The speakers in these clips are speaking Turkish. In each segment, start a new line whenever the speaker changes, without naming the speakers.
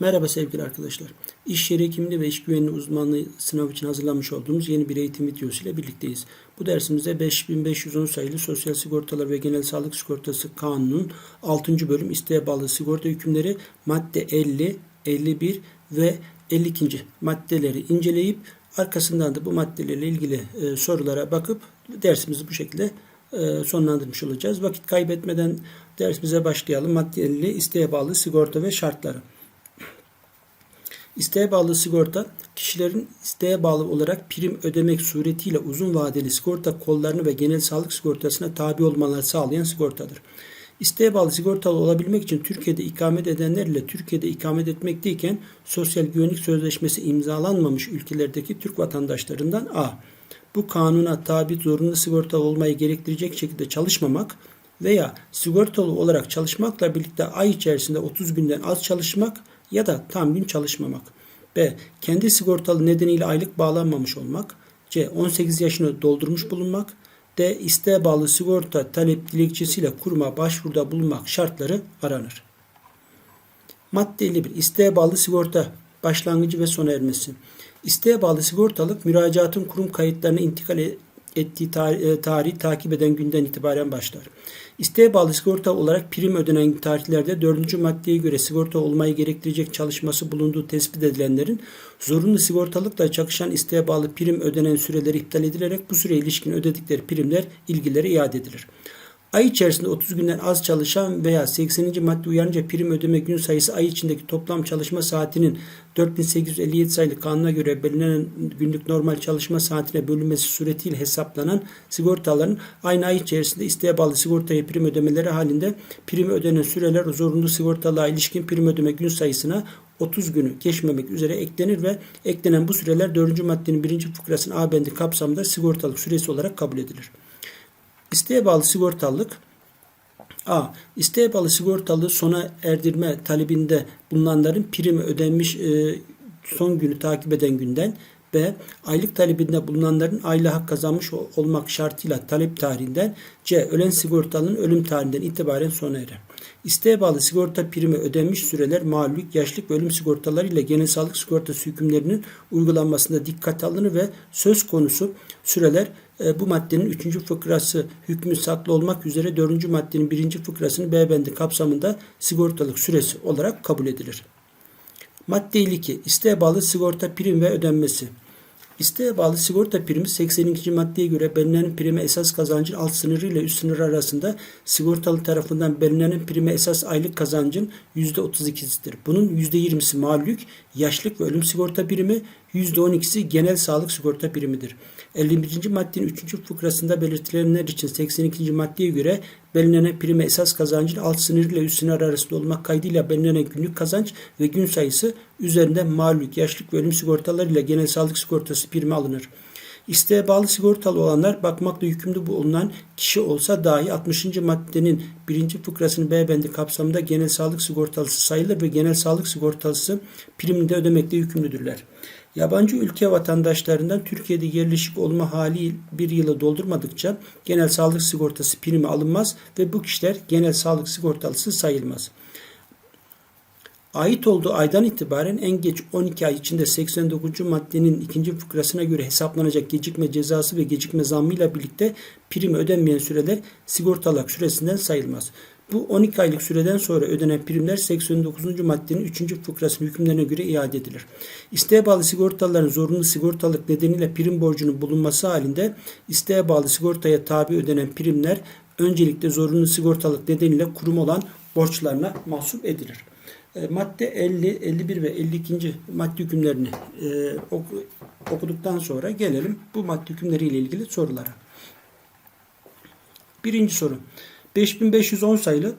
Merhaba sevgili arkadaşlar. İş yeri hekimliği ve iş güvenliği uzmanlığı sınavı için hazırlamış olduğumuz yeni bir eğitim videosu ile birlikteyiz. Bu dersimizde 5510 sayılı Sosyal Sigortalar ve Genel Sağlık Sigortası Kanunu'nun 6. bölüm isteğe bağlı sigorta hükümleri madde 50, 51 ve 52. maddeleri inceleyip arkasından da bu maddelerle ilgili e, sorulara bakıp dersimizi bu şekilde e, sonlandırmış olacağız. Vakit kaybetmeden dersimize başlayalım. Madde 50 isteğe bağlı sigorta ve şartları. İsteğe bağlı sigorta, kişilerin isteğe bağlı olarak prim ödemek suretiyle uzun vadeli sigorta kollarını ve genel sağlık sigortasına tabi olmaları sağlayan sigortadır. İsteğe bağlı sigortalı olabilmek için Türkiye'de ikamet edenler ile Türkiye'de ikamet etmekteyken Sosyal Güvenlik Sözleşmesi imzalanmamış ülkelerdeki Türk vatandaşlarından A. Bu kanuna tabi zorunlu sigortalı olmayı gerektirecek şekilde çalışmamak veya sigortalı olarak çalışmakla birlikte ay içerisinde 30 günden az çalışmak ya da tam gün çalışmamak. B. Kendi sigortalı nedeniyle aylık bağlanmamış olmak. C. 18 yaşını doldurmuş bulunmak. D. İsteğe bağlı sigorta talep dilekçesiyle kuruma başvuruda bulunmak şartları aranır. Madde 51. İsteğe bağlı sigorta başlangıcı ve sona ermesi. İsteğe bağlı sigortalık müracaatın kurum kayıtlarına intikal ettiği tarih, tarihi takip eden günden itibaren başlar. İsteğe bağlı sigorta olarak prim ödenen tarihlerde 4. maddeye göre sigorta olmayı gerektirecek çalışması bulunduğu tespit edilenlerin zorunlu sigortalıkla çakışan isteğe bağlı prim ödenen süreleri iptal edilerek bu süre ilişkin ödedikleri primler ilgilere iade edilir. Ay içerisinde 30 günden az çalışan veya 80. madde uyarınca prim ödeme gün sayısı ay içindeki toplam çalışma saatinin 4857 sayılı kanuna göre belirlenen günlük normal çalışma saatine bölünmesi suretiyle hesaplanan sigortaların aynı ay içerisinde isteğe bağlı sigortaya prim ödemeleri halinde prim ödenen süreler zorunlu sigortalığa ilişkin prim ödeme gün sayısına 30 günü geçmemek üzere eklenir ve eklenen bu süreler 4. maddenin 1. fıkrasının A bendi kapsamında sigortalık süresi olarak kabul edilir. İsteğe bağlı sigortalılık A. İsteğe bağlı sigortalı sona erdirme talebinde bulunanların primi ödenmiş e, son günü takip eden günden B. Aylık talebinde bulunanların aylık hak kazanmış olmak şartıyla talep tarihinden C. Ölen sigortalının ölüm tarihinden itibaren sona erer. İsteğe bağlı sigorta primi ödenmiş süreler mağlullük, yaşlık ve ölüm sigortaları ile genel sağlık sigortası hükümlerinin uygulanmasında dikkate alınır ve söz konusu süreler e, bu maddenin 3. fıkrası hükmü saklı olmak üzere 4. maddenin 1. fıkrasının B bendi kapsamında sigortalık süresi olarak kabul edilir. Madde 2. İsteğe bağlı sigorta prim ve ödenmesi. İsteğe bağlı sigorta primi 82. maddeye göre belirlenen prime esas kazancın alt sınırı ile üst sınırı arasında sigortalı tarafından belirlenen prime esas aylık kazancın %32'sidir. Bunun %20'si mağlullük, yaşlık ve ölüm sigorta primi, %12'si genel sağlık sigorta primidir. 51. maddenin 3. fıkrasında belirtilenler için 82. maddeye göre belirlenen prime esas kazancın alt sınır ile üst sınır arasında olmak kaydıyla belirlenen günlük kazanç ve gün sayısı üzerinde mağlullük, yaşlık ve ölüm sigortalarıyla genel sağlık sigortası primi alınır. İsteğe bağlı sigortalı olanlar bakmakla yükümlü bulunan kişi olsa dahi 60. maddenin 1. fıkrasının B bendi kapsamında genel sağlık sigortalısı sayılır ve genel sağlık sigortalısı primini de ödemekle yükümlüdürler. Yabancı ülke vatandaşlarından Türkiye'de yerleşik olma hali bir yılı doldurmadıkça genel sağlık sigortası primi alınmaz ve bu kişiler genel sağlık sigortalısı sayılmaz. Ait olduğu aydan itibaren en geç 12 ay içinde 89. maddenin ikinci fıkrasına göre hesaplanacak gecikme cezası ve gecikme zammıyla birlikte prim ödenmeyen süreler sigortalık süresinden sayılmaz. Bu 12 aylık süreden sonra ödenen primler 89. maddenin 3. fıkrasının hükümlerine göre iade edilir. İsteğe bağlı sigortalıların zorunlu sigortalık nedeniyle prim borcunun bulunması halinde isteğe bağlı sigortaya tabi ödenen primler öncelikle zorunlu sigortalık nedeniyle kurum olan borçlarına mahsup edilir. E, madde 50, 51 ve 52. madde hükümlerini e, okuduktan sonra gelelim bu madde hükümleriyle ilgili sorulara. Birinci soru. 5510 sayılı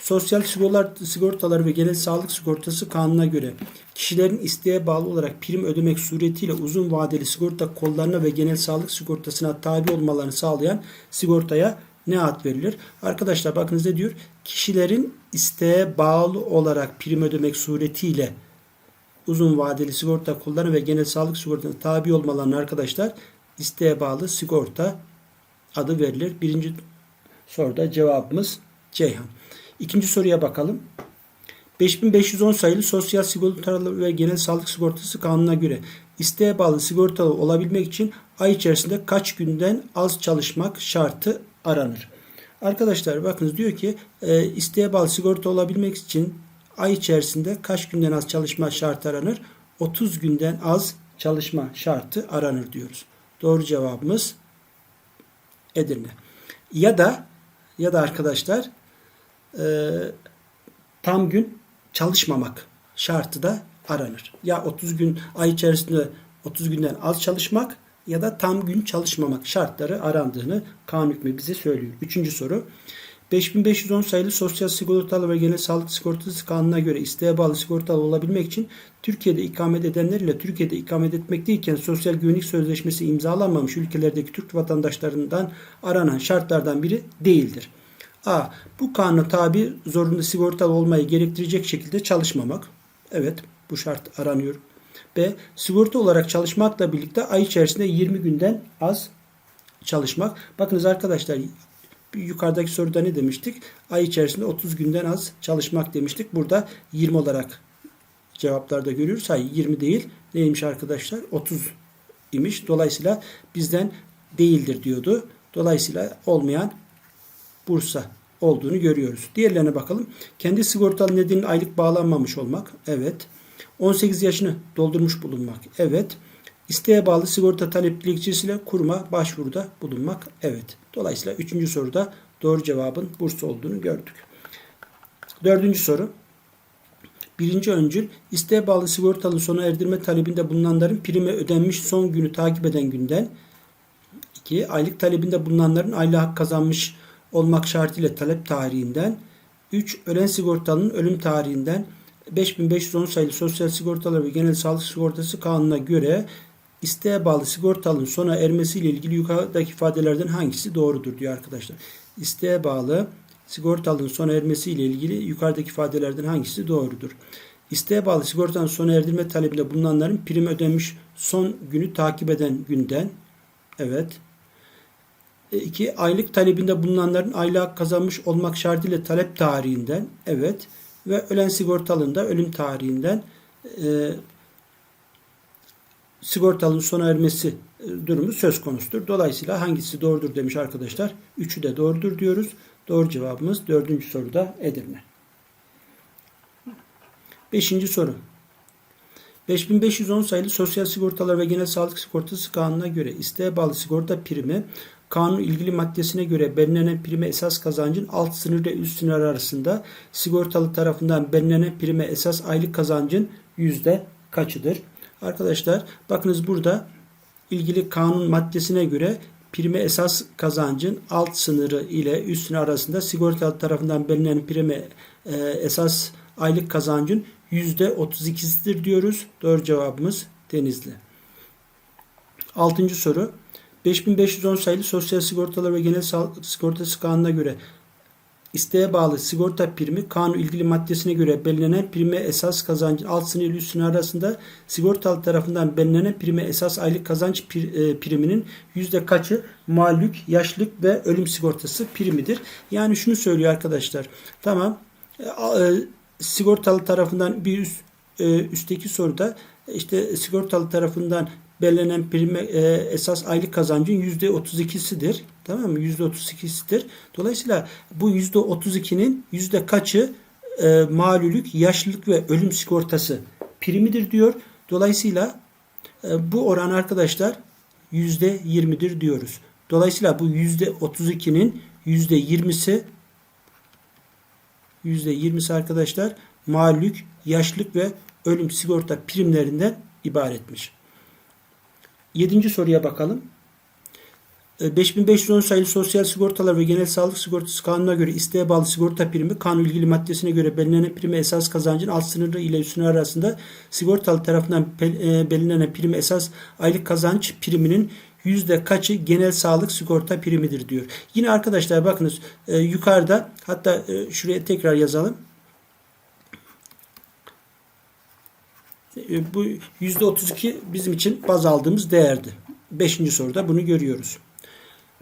Sosyal Sigortalar, Sigortaları ve Genel Sağlık Sigortası kanuna göre kişilerin isteğe bağlı olarak prim ödemek suretiyle uzun vadeli sigorta kollarına ve genel sağlık sigortasına tabi olmalarını sağlayan sigortaya ne ad verilir? Arkadaşlar bakınız ne diyor? Kişilerin isteğe bağlı olarak prim ödemek suretiyle uzun vadeli sigorta kollarına ve genel sağlık sigortasına tabi olmalarını arkadaşlar isteğe bağlı sigorta adı verilir. Birinci soruda cevabımız Ceyhan. İkinci soruya bakalım. 5510 sayılı Sosyal Sigortalı ve Genel Sağlık Sigortası Kanunu'na göre isteğe bağlı sigortalı olabilmek için ay içerisinde kaç günden az çalışmak şartı aranır. Arkadaşlar bakınız diyor ki e, isteğe bağlı sigorta olabilmek için ay içerisinde kaç günden az çalışma şartı aranır? 30 günden az çalışma şartı aranır diyoruz. Doğru cevabımız Edirne. Ya da ya da arkadaşlar e, tam gün çalışmamak şartı da aranır. Ya 30 gün ay içerisinde 30 günden az çalışmak ya da tam gün çalışmamak şartları arandığını kanun hükmü bize söylüyor. Üçüncü soru. 5510 sayılı Sosyal Sigortalı ve Genel Sağlık Sigortası Kanunu'na göre isteğe bağlı sigortalı olabilmek için Türkiye'de ikamet edenler ile Türkiye'de ikamet etmekteyken Sosyal Güvenlik Sözleşmesi imzalanmamış ülkelerdeki Türk vatandaşlarından aranan şartlardan biri değildir. A. Bu kanuna tabi zorunlu sigortalı olmayı gerektirecek şekilde çalışmamak. Evet bu şart aranıyor. B. Sigorta olarak çalışmakla birlikte ay içerisinde 20 günden az çalışmak. Bakınız arkadaşlar yukarıdaki soruda ne demiştik? Ay içerisinde 30 günden az çalışmak demiştik. Burada 20 olarak cevaplarda görüyoruz. Hayır 20 değil. Neymiş arkadaşlar? 30 imiş. Dolayısıyla bizden değildir diyordu. Dolayısıyla olmayan Bursa olduğunu görüyoruz. Diğerlerine bakalım. Kendi sigortalı nedeniyle aylık bağlanmamış olmak. Evet. 18 yaşını doldurmuş bulunmak. Evet. İsteğe bağlı sigorta talep dilekçesiyle kuruma başvuruda bulunmak. Evet. Dolayısıyla 3. soruda doğru cevabın Bursa olduğunu gördük. Dördüncü soru. Birinci öncül isteğe bağlı sigortalı sona erdirme talebinde bulunanların prime ödenmiş son günü takip eden günden 2. Aylık talebinde bulunanların aylık hak kazanmış olmak şartıyla talep tarihinden 3. Ölen sigortalının ölüm tarihinden 5510 sayılı Sosyal Sigortalar ve Genel Sağlık Sigortası Kanunu'na göre isteğe bağlı sigortalının sona ermesiyle ilgili yukarıdaki ifadelerden hangisi doğrudur diyor arkadaşlar. İsteğe bağlı sigortalının sona ermesiyle ilgili yukarıdaki ifadelerden hangisi doğrudur? İsteğe bağlı sigortanın sona erdirme talebinde bulunanların prim ödenmiş son günü takip eden günden evet 2. Aylık talebinde bulunanların aylık kazanmış olmak şartıyla talep tarihinden evet ve ölen sigortalının da ölüm tarihinden e, sigortalının sona ermesi e, durumu söz konusudur. Dolayısıyla hangisi doğrudur demiş arkadaşlar. Üçü de doğrudur diyoruz. Doğru cevabımız dördüncü soruda Edirne. Beşinci soru. 5510 sayılı Sosyal Sigortalar ve Genel Sağlık Sigortası Kanunu'na göre isteğe bağlı sigorta primi kanun ilgili maddesine göre belirlenen prime esas kazancın alt sınır ile üst sınır arasında sigortalı tarafından belirlenen prime esas aylık kazancın yüzde kaçıdır? Arkadaşlar bakınız burada ilgili kanun maddesine göre prime esas kazancın alt sınırı ile üst sınır arasında sigortalı tarafından belirlenen prime e, esas aylık kazancın %32'sidir diyoruz. Doğru cevabımız Denizli. Altıncı soru. 5510 sayılı Sosyal Sigortalar ve Genel Sağlık Sigortası Kanunu'na göre isteğe bağlı sigorta primi kanun ilgili maddesine göre belirlenen prime esas kazancın alt sınır ile üst sınır arasında sigortalı tarafından belirlenen prime esas aylık kazanç e, priminin yüzde kaçı mağlup, yaşlık ve ölüm sigortası primidir. Yani şunu söylüyor arkadaşlar. Tamam e, e, sigortalı tarafından bir üst, üstteki soruda işte sigortalı tarafından belirlenen prime esas aylık kazancın %32'sidir. Tamam mı? %32'sidir. Dolayısıyla bu %32'nin yüzde kaçı e, malülük, yaşlılık ve ölüm sigortası primidir diyor. Dolayısıyla e, bu oran arkadaşlar %20'dir diyoruz. Dolayısıyla bu %32'nin %20'si %20'si arkadaşlar malülük, yaşlılık ve ölüm sigorta primlerinden ibaretmiş. Yedinci soruya bakalım. 5510 e, sayılı Sosyal Sigortalar ve Genel Sağlık Sigortası Kanunu'na göre isteğe bağlı sigorta primi kanun ilgili maddesine göre belirlenen primi esas kazancın alt sınırı ile üst sınırı arasında sigortalı tarafından e, belirlenen primi esas aylık kazanç priminin yüzde kaçı genel sağlık sigorta primidir diyor. Yine arkadaşlar bakınız e, yukarıda hatta şuraya tekrar yazalım. Bu %32 bizim için baz aldığımız değerdi. Beşinci soruda bunu görüyoruz.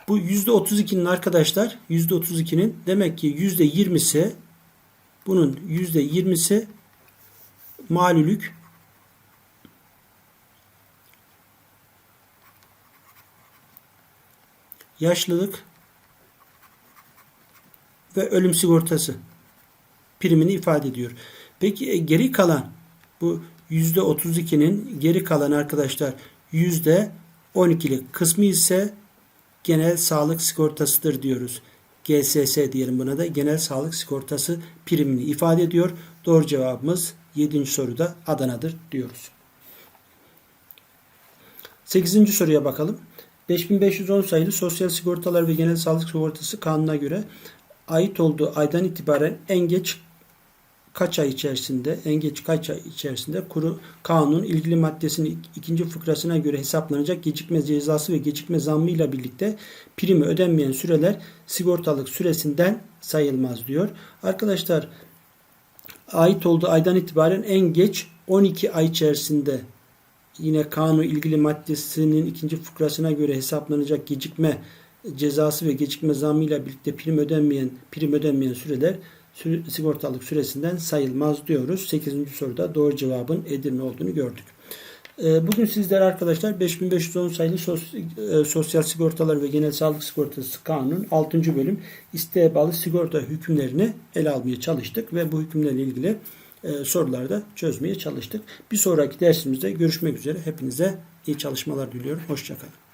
Bu %32'nin arkadaşlar %32'nin demek ki %20'si Bunun %20'si malülük yaşlılık ve ölüm sigortası primini ifade ediyor. Peki e, geri kalan bu %32'nin geri kalan arkadaşlar %12'lik kısmı ise genel sağlık sigortasıdır diyoruz. GSS diyelim buna da genel sağlık sigortası primini ifade ediyor. Doğru cevabımız 7. soruda Adana'dır diyoruz. 8. soruya bakalım. 5510 sayılı Sosyal Sigortalar ve Genel Sağlık Sigortası kanuna göre ait olduğu aydan itibaren en geç kaç ay içerisinde, en geç kaç ay içerisinde kuru kanun ilgili maddesinin ikinci fıkrasına göre hesaplanacak gecikme cezası ve gecikme zammı ile birlikte primi ödenmeyen süreler sigortalık süresinden sayılmaz diyor. Arkadaşlar ait olduğu aydan itibaren en geç 12 ay içerisinde yine kanun ilgili maddesinin ikinci fıkrasına göre hesaplanacak gecikme cezası ve gecikme zammı ile birlikte prim ödenmeyen prim ödenmeyen süreler sü- sigortalık süresinden sayılmaz diyoruz. 8. soruda doğru cevabın Edirne olduğunu gördük. Ee, Bugün sizlere arkadaşlar 5510 sayılı e, Sosyal Sigortalar ve Genel Sağlık Sigortası Kanunun 6. bölüm isteğe bağlı sigorta hükümlerini ele almaya çalıştık ve bu hükümlerle ilgili e, soruları da çözmeye çalıştık. Bir sonraki dersimizde görüşmek üzere. Hepinize iyi çalışmalar diliyorum. Hoşçakalın.